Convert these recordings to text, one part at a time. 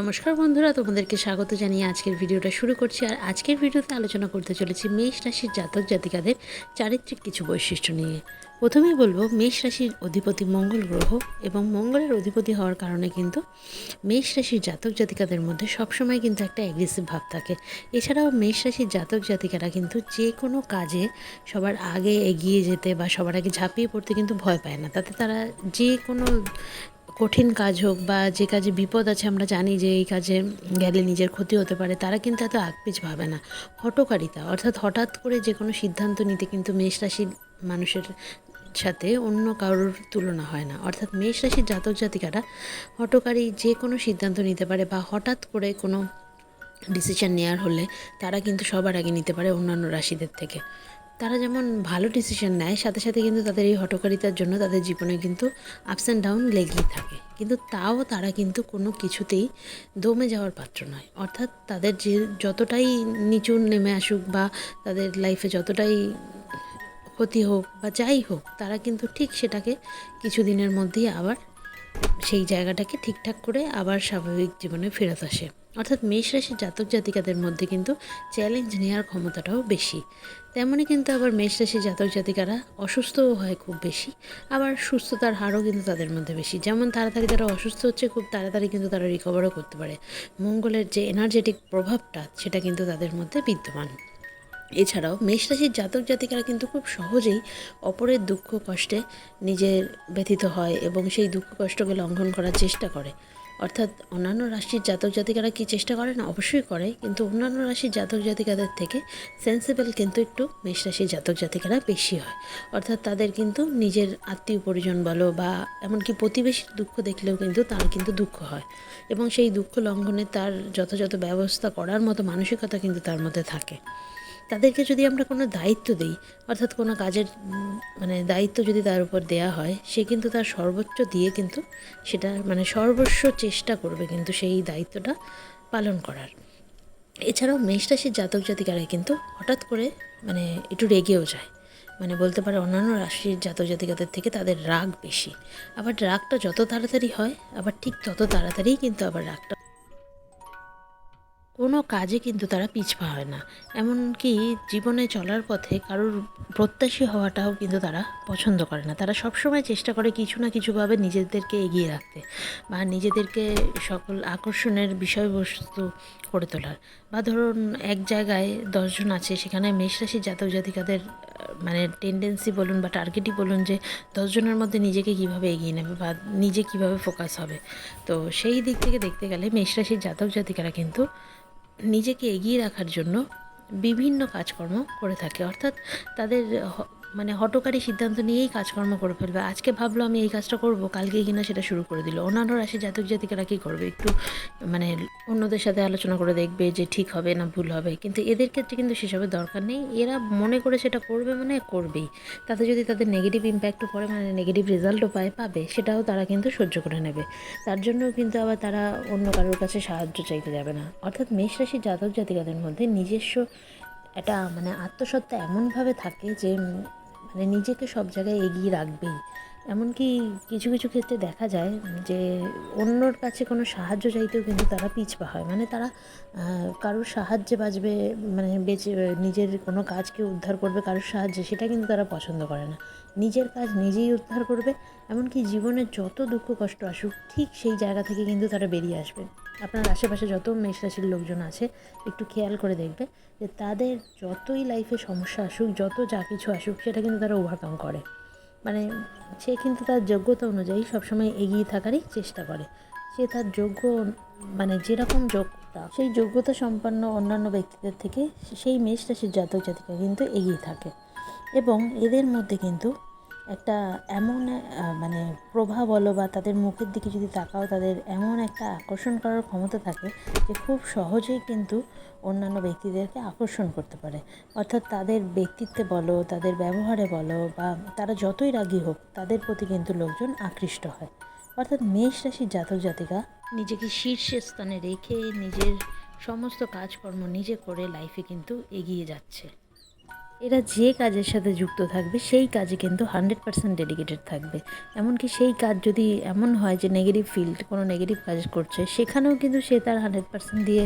নমস্কার বন্ধুরা, তোমাদেরকে স্বাগত জানিয়ে আজকের ভিডিওটা শুরু করছি। আর আজকের ভিডিওতে আলোচনা করতে চলেছি মেষ রাশির জাতক জাতিকাদের চারিত্রিক কিছু বৈশিষ্ট্য নিয়ে। প্রথমেই বলব, মেষ রাশির অধিপতি মঙ্গল গ্রহ এবং মঙ্গলের অধিপতি হওয়ার কারণে কিন্তু মেষ রাশির জাতক জাতিকাদের মধ্যে সবসময় কিন্তু একটা অ্যাগ্রেসিভ ভাব থাকে। এছাড়াও মেষ রাশির জাতক জাতিকারা কিন্তু যে কোনো কাজে সবার আগে এগিয়ে যেতে বা সবার আগে ঝাঁপিয়ে পড়তে কিন্তু ভয় পায় না। তাতে তারা যে কোনো কঠিন কাজ হোক বা যে কাজে বিপদ আছে, আমরা জানি যে এই কাজে গেলে নিজের ক্ষতি হতে পারে, তারা কিন্তু এত আকপিচ ভাবে না। হটকারিতা অর্থাৎ হঠাৎ করে যে কোনো সিদ্ধান্ত নিতে কিন্তু মেষ রাশির মানুষের সাথে অন্য কারোর তুলনা হয় না। অর্থাৎ মেষ রাশির জাতক জাতিকারা হটকারী যে কোনো সিদ্ধান্ত নিতে পারে বা হঠাৎ করে কোনো ডিসিশন নেওয়ার হলে তারা কিন্তু সবার আগে নিতে পারে অন্যান্য রাশিদের থেকে। তারা যেমন ভালো ডিসিশন নেয়, সাথে সাথে কিন্তু তাদের এই হটকারিতার জন্য তাদের জীবনে কিন্তু আপস অ্যান্ড ডাউন লেগেই থাকে। কিন্তু তাও তারা কিন্তু কোনো কিছুতেই দমে যাওয়ার পাত্র নয়। অর্থাৎ তাদের যে যতটাই নিচু নেমে আসুক বা তাদের লাইফে যতটাই ক্ষতি হোক বা যাই হোক, তারা কিন্তু ঠিক সেটাকে কিছুদিনের মধ্যেই আবার সেই জায়গাটাকে ঠিকঠাক করে আবার স্বাভাবিক জীবনে ফেরত আসে। অর্থাৎ মেষ রাশির জাতক জাতিকাদের মধ্যে কিন্তু চ্যালেঞ্জ নেওয়ার ক্ষমতাটাও বেশি। তেমনই কিন্তু আবার মেষ রাশির জাতক জাতিকারা অসুস্থও হয় খুব বেশি, আবার সুস্থতার হারও কিন্তু তাদের মধ্যে বেশি। যেমন তাড়াতাড়ি তারা অসুস্থ হচ্ছে, খুব তাড়াতাড়ি কিন্তু তারা রিকভারও করতে পারে। মঙ্গলের যে এনার্জেটিক প্রভাবটা, সেটা কিন্তু তাদের মধ্যে বিদ্যমান। এছাড়াও মেষ রাশির জাতক জাতিকারা কিন্তু খুব সহজেই অপরের দুঃখ কষ্টে নিজের ব্যথিত হয় এবং সেই দুঃখ কষ্টকে লঙ্ঘন করার চেষ্টা করে। অর্থাৎ অন্যান্য রাশির জাতক জাতিকারা কি চেষ্টা করে? না, অবশ্যই করে। কিন্তু অন্যান্য রাশির জাতক জাতিকাদের থেকে সেন্সিবল কিন্তু একটু মেষ রাশির জাতক জাতিকারা বেশি হয়। অর্থাৎ তাদের কিন্তু নিজের আত্মীয় পরিজন বলো বা এমনকি প্রতিবেশীর দুঃখ দেখলেও কিন্তু তার কিন্তু দুঃখ হয়। এবং সেই দুঃখ লঙ্ঘনে তার যথাযথ ব্যবস্থা করার মতো মানসিকতা কিন্তু তার মধ্যে থাকে। তাদেরকে যদি আমরা কোনো দায়িত্ব দিই, অর্থাৎ কোনো কাজের মানে দায়িত্ব যদি তার উপর দেয়া হয়, সে কিন্তু তার সর্বোচ্চ দিয়ে কিন্তু সেটা মানে সর্বস্ব চেষ্টা করবে কিন্তু সেই দায়িত্বটা পালন করার। এছাড়াও মেষ রাশির জাতক জাতিকারা কিন্তু হঠাৎ করে মানে একটু রেগেও যায়। মানে বলতে পারে অন্যান্য রাশির জাতক জাতিকাদের থেকে তাদের রাগ বেশি। আবার রাগটা যত তাড়াতাড়ি হয়, আবার ঠিক তত তাড়াতাড়িই কিন্তু আবার রাগটা কোনো কাজে কিন্তু তারা পিছপা হয় না। এমনকি জীবনে চলার পথে কারোর প্রত্যাশী হওয়াটাও কিন্তু তারা পছন্দ করে না। তারা সবসময় চেষ্টা করে কিছু না কিছুভাবে নিজেদেরকে এগিয়ে রাখতে বা নিজেদেরকে সকল আকর্ষণের বিষয়বস্তু করে তোলার। বা ধরুন এক জায়গায় দশজন আছে, সেখানে মেষরাশি জাতক জাতিকাদের মানে টেন্ডেন্সি বলুন বা টার্গেটই বলুন যে দশজনের মধ্যে নিজেকে কীভাবে এগিয়ে নেবে বা নিজে কীভাবে ফোকাস হবে। তো সেই দিক থেকে দেখতে গেলে মেষরাশির জাতক জাতিকারা কিন্তু নিজেকে এগিয়ে রাখার জন্য বিভিন্ন কাজকর্ম করে থাকে। অর্থাৎ তাদের মানে হটকারী সিদ্ধান্ত নিয়েই কাজকর্ম করে ফেলবে। আজকে ভাবলো আমি এই কাজটা করব, কালকে কিনা সেটা শুরু করে দিল। অন্যান্য রাশি জাতক জাতিকারা কী করবে? একটু মানে অন্যদের সাথে আলোচনা করে দেখবে যে ঠিক হবে না ভুল হবে। কিন্তু এদের ক্ষেত্রে কিন্তু সেসবের দরকার নেই। এরা মনে করে সেটা করবে মানে করবেই। তাতে যদি তাদের নেগেটিভ ইম্প্যাক্টও পড়ে মানে নেগেটিভ রেজাল্টও পায়, পাবে, সেটাও তারা কিন্তু সহ্য করে নেবে। তার জন্যও কিন্তু আবার তারা অন্য কারোর কাছে সাহায্য চাইতে যাবে না। অর্থাৎ মেষ রাশির জাতক জাতিকাদের মধ্যে নিজস্ব একটা মানে আত্মসত্ত্বা এমনভাবে থাকে যে মানে নিজেকে সব জায়গায় এগিয়ে রাখবেই। এমনকি কিছু কিছু ক্ষেত্রে দেখা যায় যে অন্যর কাছে কোনো সাহায্য চাইতেও কিন্তু তারা পিছপা হয়। মানে তারা কারোর সাহায্যে বাঁচবে মানে বেঁচে, নিজের কোনো কাজকে উদ্ধার করবে, কারোর সাহায্যে, সেটা কিন্তু তারা পছন্দ করে না। নিজের কাজ নিজেই উদ্ধার করবে, এমনকি জীবনে যত দুঃখ কষ্ট আসুক, ঠিক সেই জায়গা থেকে কিন্তু তারা বেরিয়ে আসবে। আপনার আশেপাশে যত মেষ রাশির লোকজন আছে, একটু খেয়াল করে দেখবে যে তাদের যতই লাইফে সমস্যা আসুক, যত যা কিছু আসুক, সেটা কিন্তু তারা ওভারকাম করে। মানে সে কিন্তু তার যোগ্যতা অনুযায়ী সবসময় এগিয়ে থাকারই চেষ্টা করে। সে তার যোগ্য মানে যেরকম যোগ্যতা, সেই যোগ্যতা সম্পন্ন অন্যান্য ব্যক্তিদের থেকে সেই মেষ রাশির জাতক জাতিকা কিন্তু এগিয়ে থাকে। এবং এদের মধ্যে কিন্তু একটা এমন মানে প্রভা বলো বা তাদের মুখের দিকে যদি তাকাও, তাদের এমন একটা আকর্ষণ করার ক্ষমতা থাকে যে খুব সহজেই কিন্তু অন্যান্য ব্যক্তিদেরকে আকর্ষণ করতে পারে। অর্থাৎ তাদের ব্যক্তিত্বে বলো, তাদের ব্যবহারে বলো বা তারা যতই রাগী হোক, তাদের প্রতি কিন্তু লোকজন আকৃষ্ট হয়। অর্থাৎ মেষ রাশির জাতক জাতিকা নিজেকে শীর্ষে স্থানে রেখে নিজের সমস্ত কাজকর্ম নিজে করে লাইফে কিন্তু এগিয়ে যাচ্ছে। এরা যে কাজের সাথে যুক্ত থাকবে, সেই কাজে কিন্তু হান্ড্রেড পার্সেন্ট ডেডিকেটেড থাকবে। এমনকি সেই কাজ যদি এমন হয় যে নেগেটিভ ফিল্ড কোনো নেগেটিভ কাজ করছে, সেখানেও কিন্তু সে তার হান্ড্রেড পার্সেন্ট দিয়ে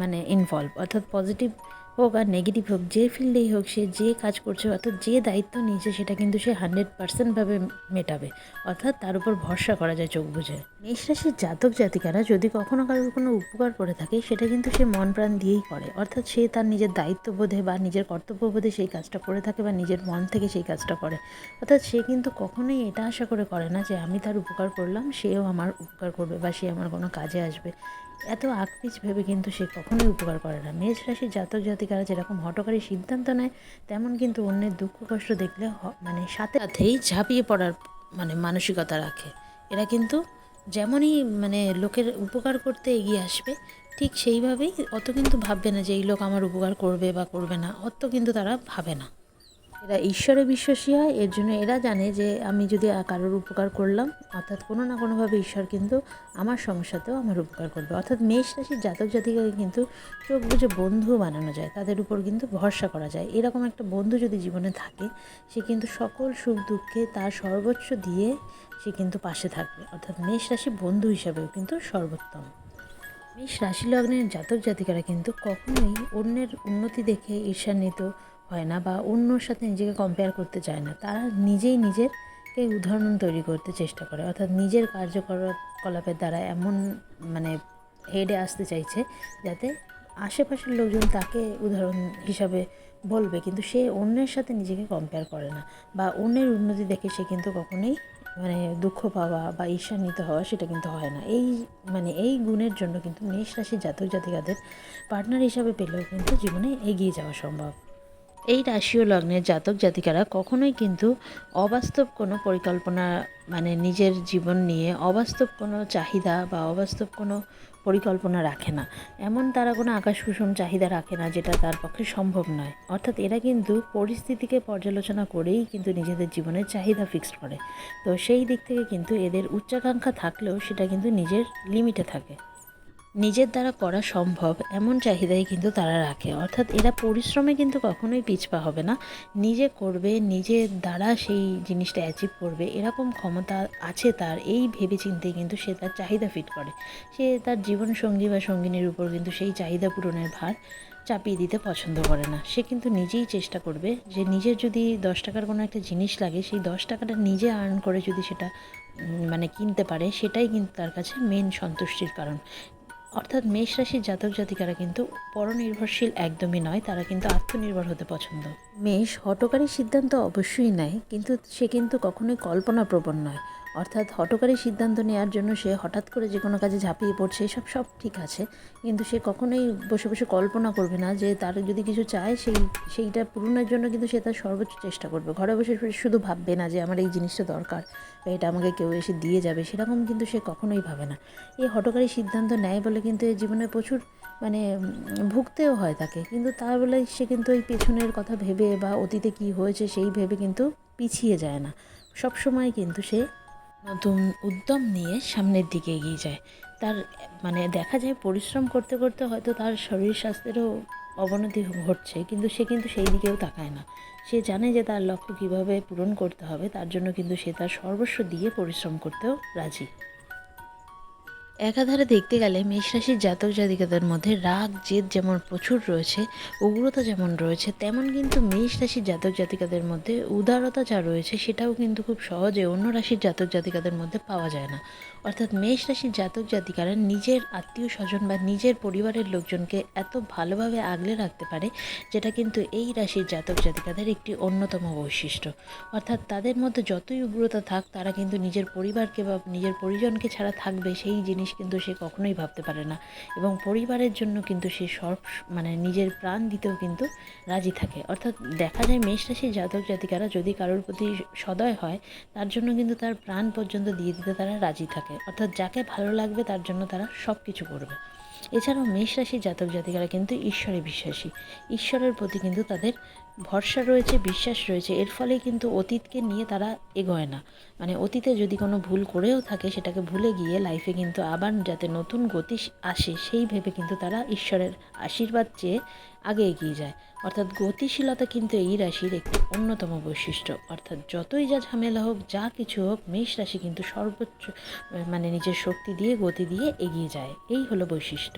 মানে ইনভলভ অর্থাৎ পজিটিভ হোক আর নেগেটিভ হোক, যে ফিল্ডেই হোক, সে যে কাজ করছে অর্থাৎ যে দায়িত্ব নিয়েছে, সেটা কিন্তু সে হান্ড্রেড পার্সেন্টভাবে মেটাবে। অর্থাৎ তার উপর ভরসা করা যায় চোখ বুঝে মেষ রাশির জাতক জাতিকারা যদি কখনো কারোর কোনো উপকার করে থাকে, সেটা কিন্তু সে মন প্রাণ দিয়েই করে। অর্থাৎ সে তার নিজের দায়িত্ববোধে বা নিজের কর্তব্যবোধে সেই কাজটা করে থাকে বা নিজের মন থেকে সেই কাজটা করে। অর্থাৎ সে কিন্তু কখনোই এটা আশা করে করে না যে আমি তার উপকার করলাম, সেও আমার উপকার করবে বা সে আমার কোনো কাজে আসবে। এত আকপিচ ভেবে কিন্তু সে কখনোই উপকার করে না। মেষ রাশির জাতক জাতিকারা যেরকম হটকারী সিদ্ধান্ত নেয়, তেমন কিন্তু অন্যের দুঃখ কষ্ট দেখলে মানে সাথে সাথেই ঝাঁপিয়ে পড়ার মানে মানসিকতা রাখে। এরা কিন্তু যেমনই মানে লোকের উপকার করতে এগিয়ে আসবে, ঠিক সেইভাবেই অত কিন্তু ভাববে না যে এই লোক আমার উপকার করবে বা করবে না। অত কিন্তু তারা ভাবে না। এরা ঈশ্বরে বিশ্বাসী হয়, এর জন্য এরা জানে যে আমি যদি কারোর উপকার করলাম, অর্থাৎ কোনো না কোনোভাবে ঈশ্বর কিন্তু আমার সমস্যাতেও আমার উপকার করবে। অর্থাৎ মেষ রাশির জাতক জাতিকাকে কিন্তু চোখ বুঝে বন্ধুও বানানো যায়, তাদের উপর কিন্তু ভরসা করা যায়। এরকম একটা বন্ধু যদি জীবনে থাকে, সে কিন্তু সকল সুখ দুঃখে তার সর্বোচ্চ দিয়ে সে কিন্তু পাশে থাকবে। অর্থাৎ মেষ রাশি বন্ধু হিসাবেও কিন্তু সর্বোত্তম। মেষ রাশি লগ্নের জাতক জাতিকারা কিন্তু কখনোই অন্যের উন্নতি দেখে ঈর্ষান্বিত হয় না বা অন্যর সাথে নিজেকে কম্পেয়ার করতে চায় না, তারা নিজেই নিজেরকে উদাহরণ তৈরি করতে চেষ্টা করে। অর্থাৎ নিজের কার্যকলাপের দ্বারা এমন মানে হেডে আসতে চাইছে যাতে আশেপাশের লোকজন তাকে উদাহরণ হিসাবে বলবে, কিন্তু সে অন্যের সাথে নিজেকে কম্পেয়ার করে না বা অন্যের উন্নতি দেখে সে কিন্তু কখনোই মানে দুঃখ পাওয়া বা ঈর্ষান্বিত হওয়া সেটা কিন্তু হয় না। এই মানে এই গুণের জন্য কিন্তু মেষ রাশির জাতক জাতিকাদের পার্টনার হিসাবে পেলেও কিন্তু জীবনে এগিয়ে যাওয়া সম্ভব। এই রাশি ও লগ্নের জাতক জাতিকারা কখনোই কিন্তু অবাস্তব কোনো পরিকল্পনা মানে নিজের জীবন নিয়ে অবাস্তব কোনো চাহিদা বা অবাস্তব কোনো পরিকল্পনা রাখে না। এমন তারা কোনো আকাশ কুসুম চাহিদা রাখে না যেটা তার পক্ষে সম্ভব নয়। অর্থাৎ এরা কিন্তু পরিস্থিতিকে পর্যালোচনা করেই কিন্তু নিজেদের জীবনের চাহিদা ফিক্সড করে। তো সেই দিক থেকে কিন্তু এদের উচ্চাকাঙ্ক্ষা থাকলেও সেটা কিন্তু নিজের লিমিটে থাকে। নিজের দ্বারা করা সম্ভব, এমন চাহিদাই কিন্তু তারা রাখে। অর্থাৎ এরা পরিশ্রমে কিন্তু কখনোই পিছপা হবে না। নিজে করবে, নিজের দ্বারা সেই জিনিসটা অ্যাচিভ করবে, এরকম ক্ষমতা আছে তার, এই ভেবে চিন্তে কিন্তু সে তার চাহিদা ফিট করে। সে তার জীবন সঙ্গী বা সঙ্গিনীর উপর কিন্তু সেই চাহিদা পূরণের ভার চাপিয়ে দিতে পছন্দ করে না। সে কিন্তু নিজেই চেষ্টা করবে যে নিজের যদি দশ টাকার কোনো একটা জিনিস লাগে, সেই দশ টাকাটা নিজে আর্ন করে যদি সেটা মানে কিনতে পারে, সেটাই কিন্তু তার কাছে মেন সন্তুষ্টির কারণ। অর্থাৎ মেষ রাশির জাতক জাতিকারা কিন্তু পরনির্ভরশীল একদমই নয়, তারা কিন্তু আত্মনির্ভর হতে পছন্দ। মেষ হটকারী সিদ্ধান্ত অবশ্যই নেয়, কিন্তু সে কিন্তু কখনোই কল্পনা প্রবণ নয়। অর্থাৎ হটকারী সিদ্ধান্ত নেওয়ার জন্য সে হঠাৎ করে যে কোনো কাজে ঝাঁপিয়ে পড়ছে এসব সব ঠিক আছে। কিন্তু সে কখনোই বসে বসে কল্পনা করবে না যে তার যদি কিছু চায়, সেই, সেইটা পূরণের জন্য কিন্তু সে তার সর্বোচ্চ চেষ্টা করবে। ঘরে বসে শুধু ভাববে না যে আমার এই জিনিসটা দরকার বা এটা আমাকে কেউ এসে দিয়ে যাবে, সেরকম কিন্তু সে কখনোই ভাবে না। এই হটকারী সিদ্ধান্ত নেয় বলে কিন্তু এর জীবনে প্রচুর মানে ভুগতেও হয় তাকে। কিন্তু তা বলে সে কিন্তু এই পেছনের কথা ভেবে বা অতীতে কি হয়েছে সেই ভেবে কিন্তু পিছিয়ে যায় না। সব সময় কিন্তু সে নতুন উদ্যম নিয়ে সামনের দিকে এগিয়ে যায়। তার মানে দেখা যায় পরিশ্রম করতে করতে হয়তো তার শরীর স্বাস্থ্যেরও অবনতি ঘটছে, কিন্তু সে কিন্তু সেই দিকেও তাকায় না। সে জানে যে তার লক্ষ্য কীভাবে পূরণ করতে হবে, তার জন্য কিন্তু সে তার সর্বস্ব দিয়ে পরিশ্রম করতেও রাজি। একাধারে দেখতে গেলে মেষ রাশির জাতক জাতিকাদের মধ্যে রাগ, জেদ যেমন প্রচুর রয়েছে, উগ্রতা যেমন রয়েছে, তেমন কিন্তু মেষ রাশির জাতক জাতিকাদের মধ্যে উদারতা যা রয়েছে সেটাও কিন্তু খুব সহজে অন্য রাশির জাতক জাতিকাদের মধ্যে পাওয়া যায় না। অর্থাৎ মেষ রাশির জাতক জাতিকারা নিজের আত্মীয় স্বজন বা নিজের পরিবারের লোকজনকে এত ভালোভাবে আগলে রাখতে পারে, যেটা কিন্তু এই রাশির জাতক জাতিকাদের একটি অন্যতম বৈশিষ্ট্য। অর্থাৎ তাদের মধ্যে যতই উগ্রতা থাক, তারা কিন্তু নিজের পরিবারকে বা নিজের পরিজনকে ছাড়া থাকবে, সেই জিনিস কিন্তু সে কখনোই ভাবতে পারে না। এবং পরিবারের জন্য কিন্তু সে সর্ব মানে নিজের প্রাণ দিতেও কিন্তু রাজি থাকে। অর্থাৎ দেখা যায় মেষ রাশির জাতক জাতিকারা যদি কারোর প্রতি সদয় হয়, তার জন্য কিন্তু তার প্রাণ পর্যন্ত দিয়ে দিতে তারা রাজি থাকে। অর্থাৎ যাকে ভালো লাগবে তার জন্য তারা সব কিছু করবে। এছাড়াও মেষ রাশির জাতক জাতিকারা কিন্তু ঈশ্বরে বিশ্বাসী। ঈশ্বরের প্রতি কিন্তু তাদের ভরসা রয়েছে, বিশ্বাস রয়েছে, এর ফলে কিন্তু অতীতকে নিয়ে তারা এগোয় না। মানে অতীতে যদি কোনো ভুল করেও থাকে, সেটাকে ভুলে গিয়ে লাইফে কিন্তু আবার যাতে নতুন গতি আসে, সেই ভেবে কিন্তু তারা ঈশ্বরের আশীর্বাদ চেয়ে আগে এগিয়ে যায়। অর্থাৎ গতিশীলতা কিন্তু এই রাশির একটি অন্যতম বৈশিষ্ট্য। অর্থাৎ যতই যা ঝামেলা হোক, যা কিছু হোক, মেষ রাশি কিন্তু সর্বোচ্চ মানে নিজের শক্তি দিয়ে, গতি দিয়ে এগিয়ে যায়। এই হলো বৈশিষ্ট্য।